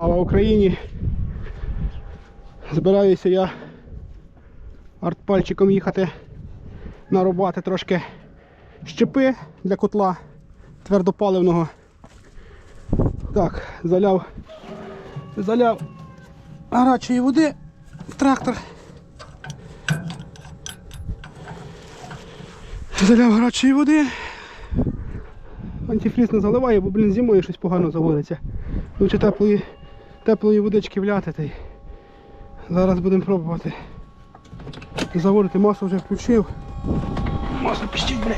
Слава Україні! Збираюся я артпальчиком їхати нарубати трошки щепи для котла твердопаливного. Так, заляв, заляв гарячої води в трактор. Заляв гарячої води. Антифріз не заливаю, бо, блін, зимою щось погано заводиться. Лучше теплої, теплої водички вляти. Зараз будемо пробувати. Заводити масло вже включив. Масло піщить, блядь.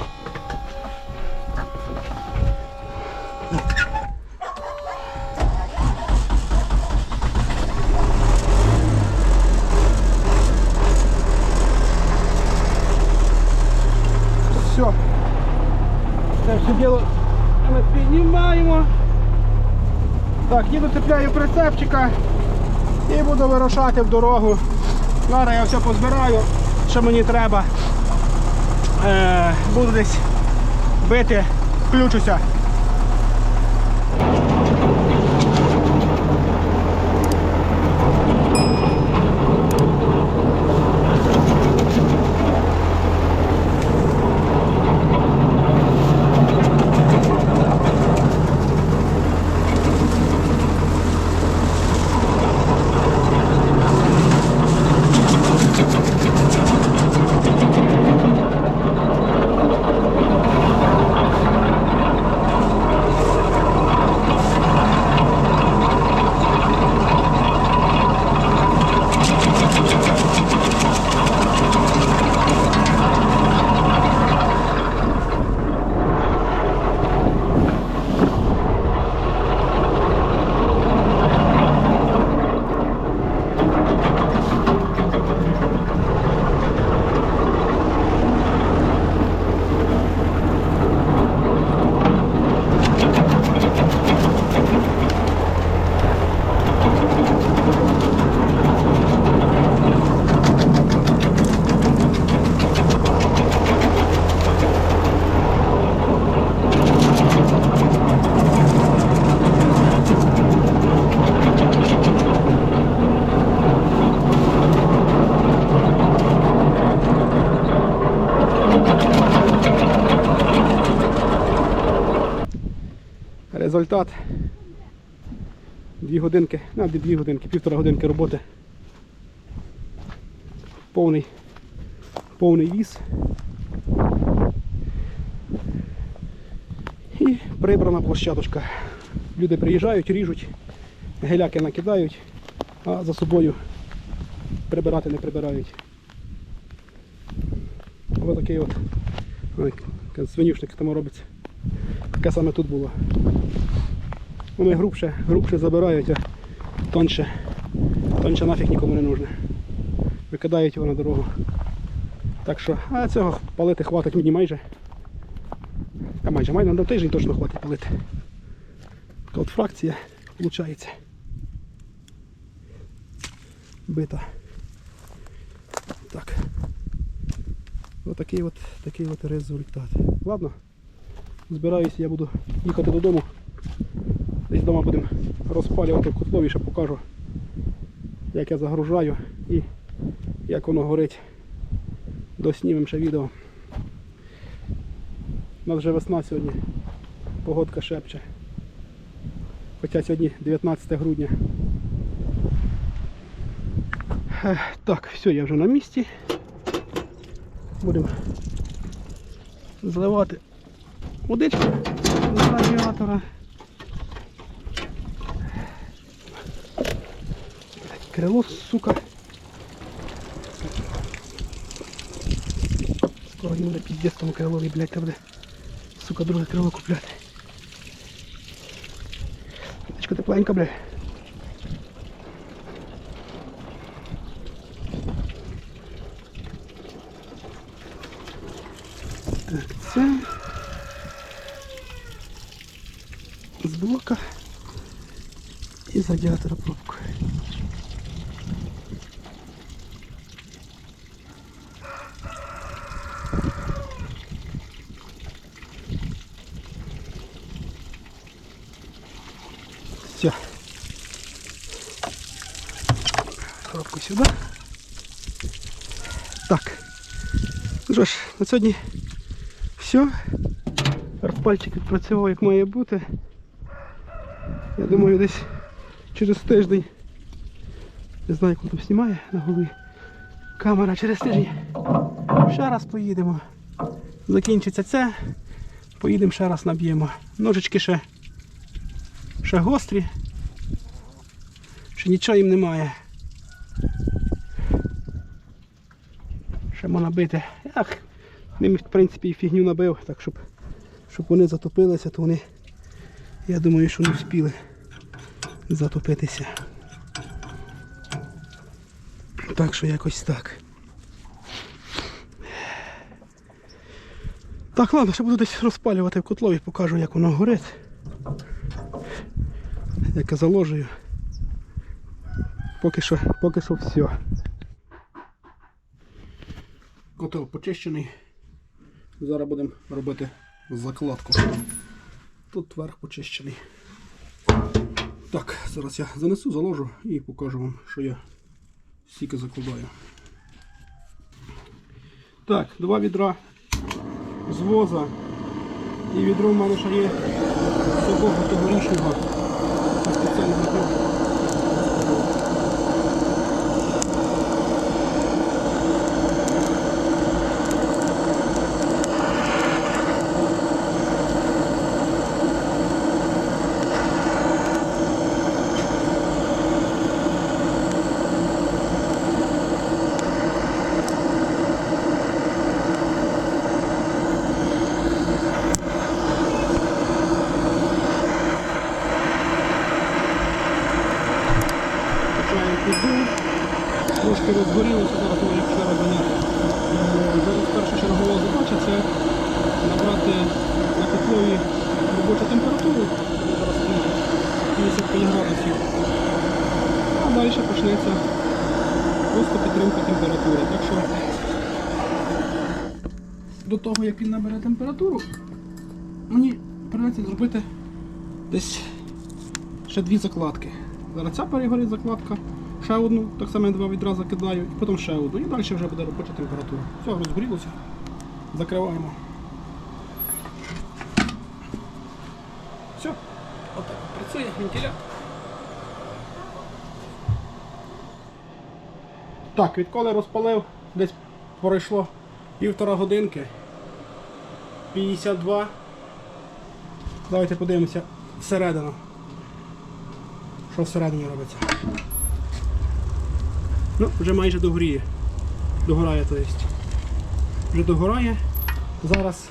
Все. Це все діло ми піднімаємо. Так, їду цепляю прицепчика і буду вирушати в дорогу. Зараз я все позбираю, що мені треба. Е, буду десь бити, включуся. Результат. Дві годинки, ну, дві годинки, півтора годинки роботи. Повний, повний віз. І прибрана площадочка. Люди приїжджають, ріжуть, геляки накидають, а за собою прибирати не прибирають. Ось такий от свинюшник там робиться. Таке саме тут було. Вони грубше, грубше забирають, а тонше, тонше нафіг нікому не нужне. Викидають його на дорогу. Так що, а цього палити хватить мені майже. А майже майже на тиждень точно хватить палити. Така от фракція виходить. Бита. Так. Отакий от, такий от результат. Ладно, збираюся, я буду їхати додому. Десь вдома будемо розпалювати в котлові, ще покажу, як я загружаю і як воно горить. Доснімемо ще відео. У нас вже весна сьогодні. Погодка шепче. Хоча сьогодні 19 грудня. Так, все, я вже на місці. Будемо зливати водичку з радіатора. Крило, сука. Скоро їм буде піздець тому крилові, блядь, когда буде, сука, друге крило купляти. Водичка тепленька, блядь. Так, це з блока і з радіатора пробку. Все. Коробку сюди. Так. Ну що ж, на сьогодні все. Пальчик відпрацював як має бути. Я думаю, десь через тиждень. Не знаю, коли там знімає на голові. Камера через тиждень. Ще раз поїдемо. Закінчиться це. Поїдемо ще раз наб'ємо. Ножички ще, ще гострі. Ще нічого їм немає. Ще можна бити. Ах, ним в принципі і фігню набив, так щоб, щоб вони затопилися, то вони, я думаю, що не встигли затопитися. Так що якось так. Так, ладно, ще буду десь розпалювати в котлові, покажу, як воно горить. Як я заложую. Поки що, поки що все. Котел почищений. Зараз будемо робити закладку. Тут верх почищений. Так, зараз я занесу, заложу і покажу вам, що я стільки закладаю. Так, два відра з воза. І відро в мене ще є такого тогорічного. Почаємо піду. Трошки розгорілося, зараз ми їх ще розганяти. Е, Зараз перша чергова задача це набрати на котлові робочу температуру. Зараз стоїть 55 градусів. А далі почнеться просто підтримка температури. Так що до того, як він набере температуру, мені придеться зробити десь ще дві закладки. Зараз ця перегорить закладка, ще одну, так само я два відра закидаю, і потім ще одну. І далі вже буде робоча температура. Все, розгорілося. Закриваємо. Все, отак працює вентилятор. Так, відколи розпалив, десь пройшло півтора годинки. 52. Давайте подивимося всередину. Що всередині робиться? Ну, вже майже догоріє. Догорає, то есть. Вже догорає. Зараз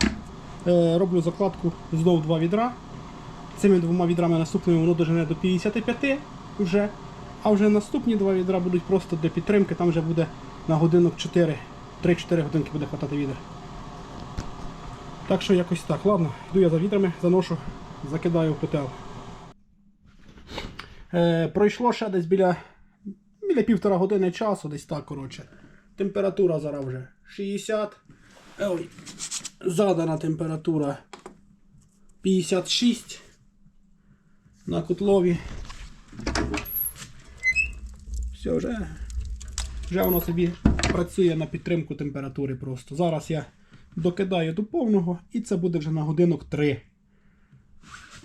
е, роблю закладку знов два відра. Цими двома відрами наступними воно дожене до 55 вже. А вже наступні два відра будуть просто для підтримки, там вже буде на годинок 4. 3-4 годинки буде хватати відер. Так що якось так. Ладно, йду я за відрами, заношу, закидаю в котел. Е, пройшло ще десь біля, біля півтора години часу, десь так, коротше. Температура зараз вже 60. Е, Ой, задана температура 56 на котлові. Все, вже, вже воно собі працює на підтримку температури просто. Зараз я докидаю до повного і це буде вже на годинок 3.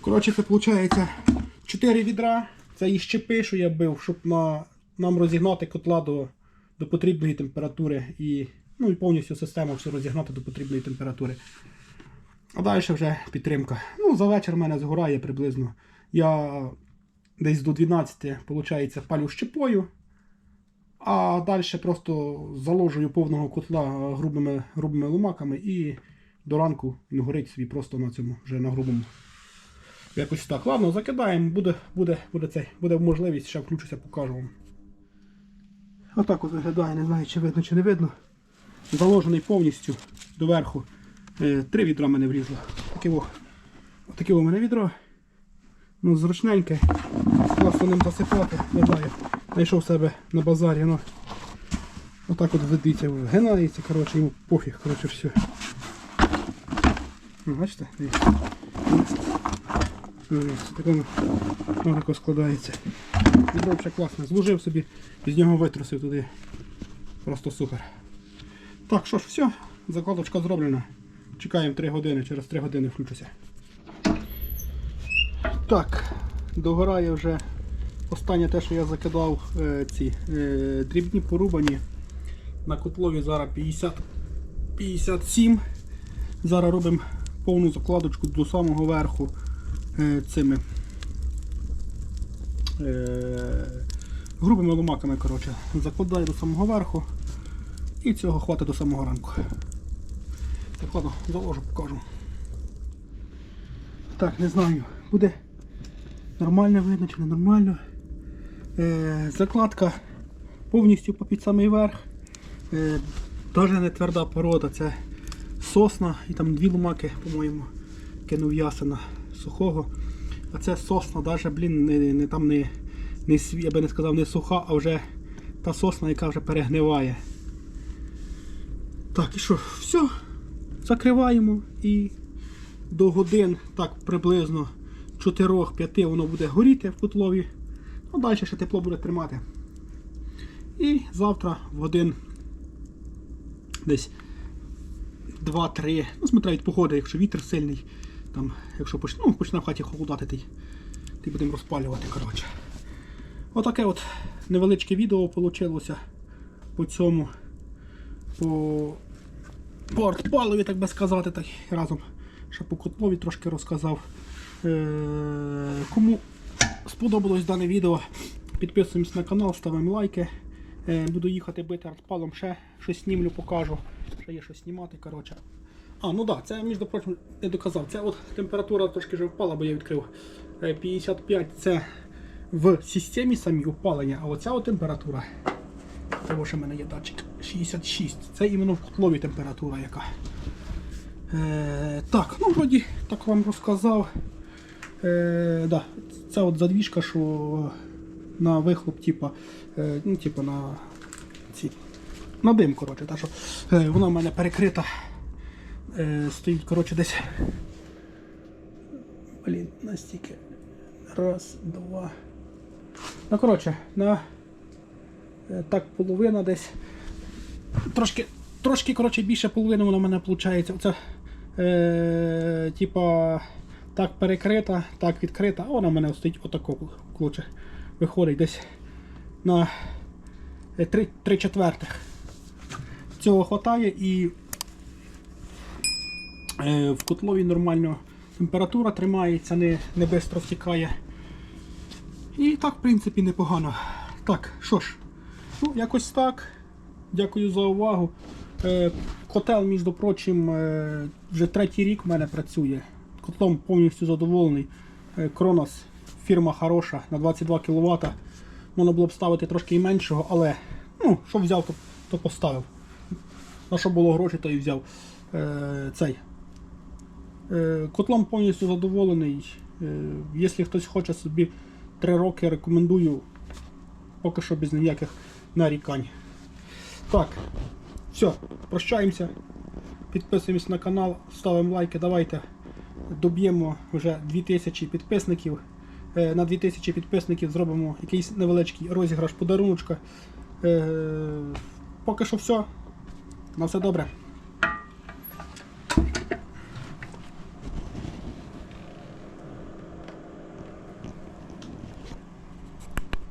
Коротше, це виходить 4 відра. Це і щепи, що я бив, щоб на, нам розігнати котла до, до потрібної температури і, ну, і повністю систему все розігнати до потрібної температури. А далі вже підтримка. Ну, за вечір в мене згорає приблизно. Я десь до 12 виходить, палю щепою. А далі просто заложую повного котла грубими, грубими ломаками і до ранку він горить собі просто на цьому, вже на грубому. Якось так. Ладно, закидаємо, буде, буде, буде, цей, буде можливість, ще включуся, покажу вам. Отак от виглядає, не знаю, чи видно, чи не видно. Заложений повністю доверху. Е, три відра мене влізло. Таке у мене відро. Ну, зручненьке. Класно ним засипати, не знаю. Знайшов себе на базарі. Ну. Отак от видиться, гинається, коротше, йому пофіг, коротше, все. Ну, бачите? Дивіться. Дивіться, так воно, воно тако складається. Відро взагалі класне. Зложив собі, з нього витрусив туди. Просто супер. Так, що ж, все, закладочка зроблена. Чекаємо 3 години, через 3 години включуся. Так, догорає вже останнє те, що я закидав е, ці е, дрібні порубані. На котлові зараз 50, 57. Зараз робимо повну закладочку до самого верху цими е, грубими ломаками. Коротше. Закладаю до самого верху і цього хватить до самого ранку. Так, ладно, заложу, покажу. Так, не знаю, буде нормально видно чи не нормально. Е, закладка повністю по під самий верх. Е, Даже не тверда порода, це сосна і там дві ломаки, по-моєму, кинув ясена сухого. А це сосна, навіть, блін, не, не там не, не я би не сказав не суха, а вже та сосна, яка вже перегниває. Так, і що, все, закриваємо і до годин, так приблизно 4-5 воно буде горіти в котлові. Ну, далі ще тепло буде тримати. І завтра в годин десь 2-3, ну, смотря від погоди, якщо вітер сильний, там, якщо почне, ну, почне в хаті холодати, ти, ти будемо розпалювати. коротше. Отаке от невеличке відео вийшло по цьому. По по артпалові, так би сказати, так разом ще по котлові трошки розказав. Е, Кому сподобалось дане відео, підписуємось на канал, ставимо лайки. Е, Буду їхати бити артпалом, ще щось знімлю, покажу. Ще є щось знімати. коротше. А, ну так, да, це, між прочим, не доказав. Це от температура трошки вже впала, бо я відкрив. Е, 55 це в системі самій опалення, а оця от температура. Того, що в мене є датчик 66. Це іменно в котлові температура яка. Е, так, ну вроді так вам розказав. Е, да, це от задвіжка, що на вихлоп, типа, е, ну, типа на ці. На дим, коротше, та, що, е, вона в мене перекрита. Е, стоїть, коротше, десь. Блін, настільки. Раз, два. Ну, коротше, на Е, так половина десь. Трошки, трошки коротше, більше половини вона в мене виходить. Оце, е, типа, так перекрита, так відкрита, а вона в мене стоїть отако, коротше, виходить десь на 3, 3 четвертих. Цього вистачає і е, в котлові нормально температура тримається, не, не швидко втікає. І так, в принципі, непогано. Так, що ж, ну, якось так. Дякую за увагу. Е, котел, між прочим, е, вже третій рік в мене працює. Котлом повністю задоволений. Е, Кронос фірма хороша на 22 кВт. Можна було б ставити трошки і меншого, але ну, що взяв, то, то поставив. На що було гроші, то і взяв. Е, цей. Е, Котлом повністю задоволений. Е, Якщо хтось хоче собі 3 роки, рекомендую поки що без ніяких нарікань. Так, все, прощаємося. Підписуємось на канал, ставимо лайки, давайте доб'ємо вже 2000 підписників. Е, На 2000 підписників зробимо якийсь невеличкий розіграш подаруночка. Поки що все. На все добре.